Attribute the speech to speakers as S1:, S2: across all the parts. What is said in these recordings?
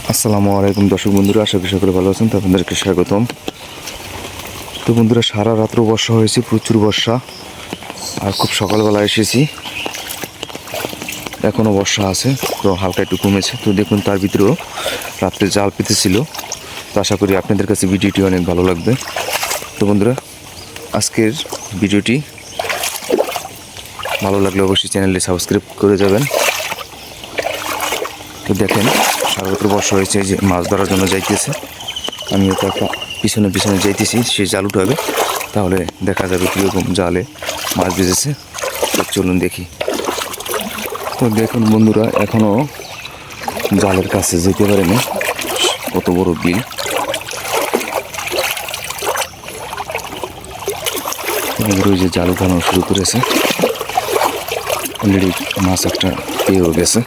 S1: আসসালামু আলাইকুম দর্শক বন্ধুরা, আশা করি সকলে ভালো আছেন, তো আপনাদেরকে স্বাগতম। তো বন্ধুরা, সারা রাত্র বর্ষা হয়েছে, প্রচুর বর্ষা, আর খুব সকালবেলা এসেছি। এখনও বর্ষা আছে, তো হালকা একটু কমেছে, তো দেখুন তার ভিতরেও রাত্রে জাল পেতেছিল। তো আশা করি আপনাদের কাছে ভিডিওটি অনেক ভালো লাগবে। তো বন্ধুরা, আজকের ভিডিওটি ভালো লাগলে অবশ্যই চ্যানেলটি সাবস্ক্রাইব করে যাবেন। তো দেখেন সারাবত্র বর্ষা হয়েছে যে মাছ ধরার জন্য যাইতেছে। আমিও তো একটা পিছনে পিছনে যাইতেছি সে জাল উঠাবে। তাহলে দেখা যাবে কীরকম জালে মাছ বেজেছে চলুন দেখি। তো দেখুন বন্ধুরা এখনও জালের কাছে যেতে পারেনি। কত বড় বিল। ওই যে জাল উঠানো শুরু করেছে। অলরেডি মাছ একটা পেয়েও গেছে।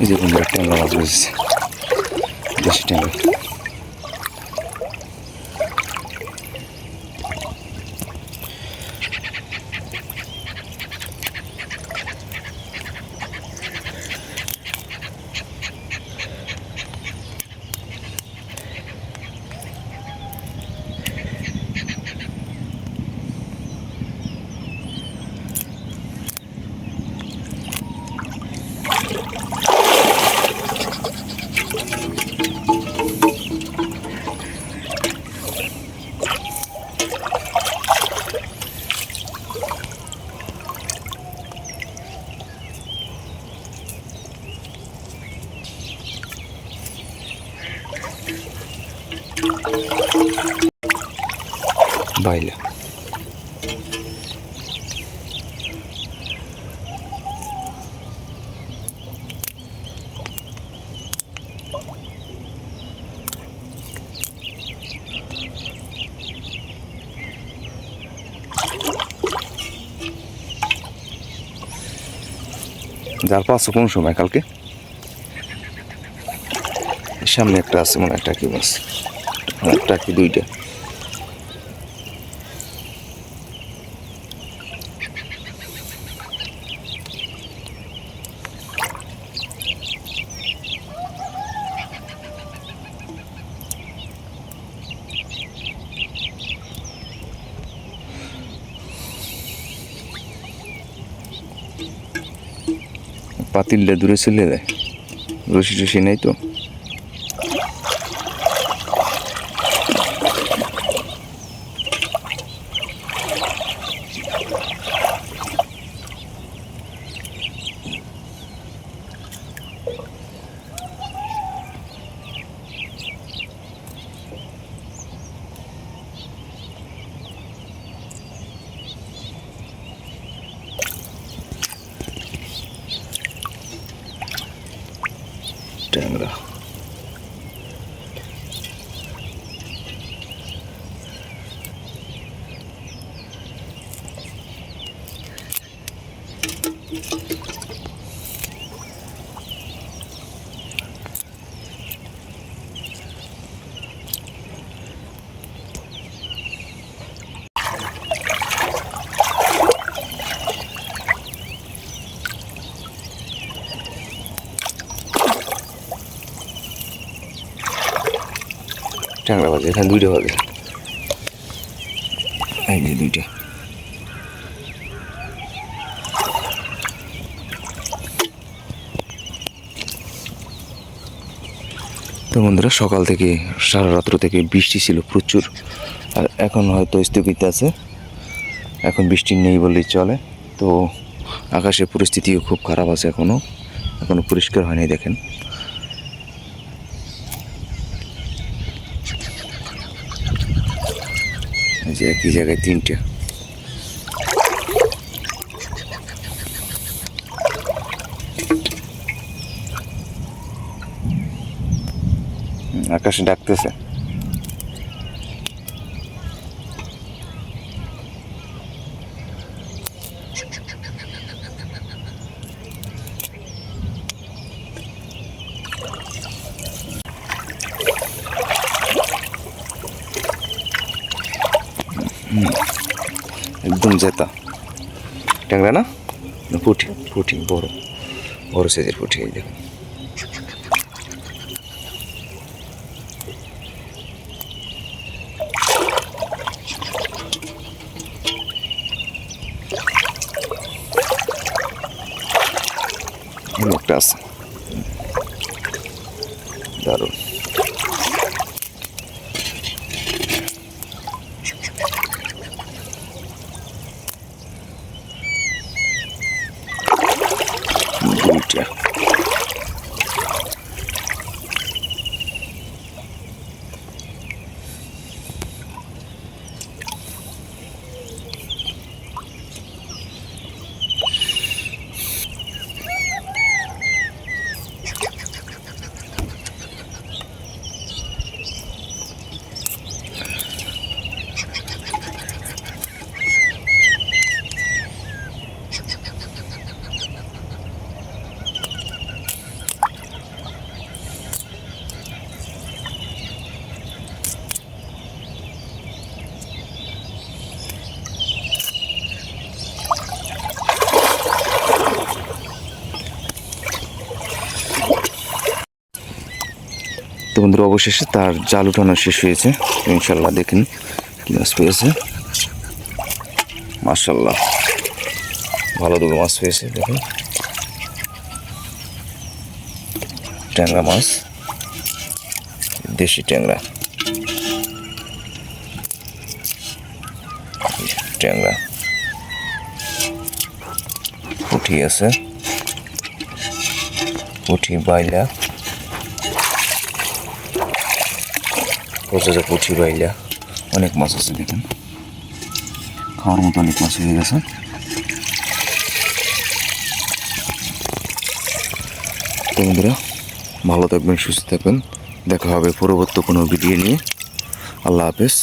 S1: এই যে বন্ধুরা ট্যাংরা মাছ বেজেছে দেশি ট্যাংরা বাইলা। যার পাঁচশো কোন সময়? কালকে? সামনে একটা আছে মনে একটা কি মাছ একটা কি দুইটা। পাতিলটা দূরে চলে যায়। রশি টসি নেই তো? ট্যাংরা এখানে দুইটা বাজে এই যে দুইটা। তো বন্ধুরা, সকাল থেকে, সারা রাত্র থেকে বৃষ্টি ছিল প্রচুর। আর এখন হয়তো স্থগিত আছে। এখন বৃষ্টি নেই বললেই চলে। তো আকাশের পরিস্থিতিও খুব খারাপ আছে এখনও এখনও পরিষ্কার হয়নি দেখেন। যে একই জায়গায় তিনটে। আকাশে ডাকতেছে। একদম জেতা। ট্যাংরা না? না, পুঁটি বড়। বড় সাইজের পুঁটি, এই দেখুন। একটা আছে। দারুণ দুইটা তো বন্ধুরা, অবশেষে তার জাল উঠানো শেষ হয়েছে। ইনশাল্লাহ দেখেন কি মাছ পেয়েছে। মার্শাল্লাহ ভালো দুটো মাছ পেয়েছে, দেখুন। ট্যাংরা মাছ। দেশি ট্যাংরা। ট্যাংরা। পুঠি আছে। পুঠি বাইলা। প্রচুর পুঁটি বাইলা অনেক মাছ আছে দেখেন। খাওয়ার মতো অনেক মাছ হয়ে গেছে। তো বন্ধুরা, ভালো থাকবেন, সুস্থ থাকবেন। দেখা হবে পরবর্তী কোনো ভিডিও নিয়ে। আল্লাহ হাফেজ।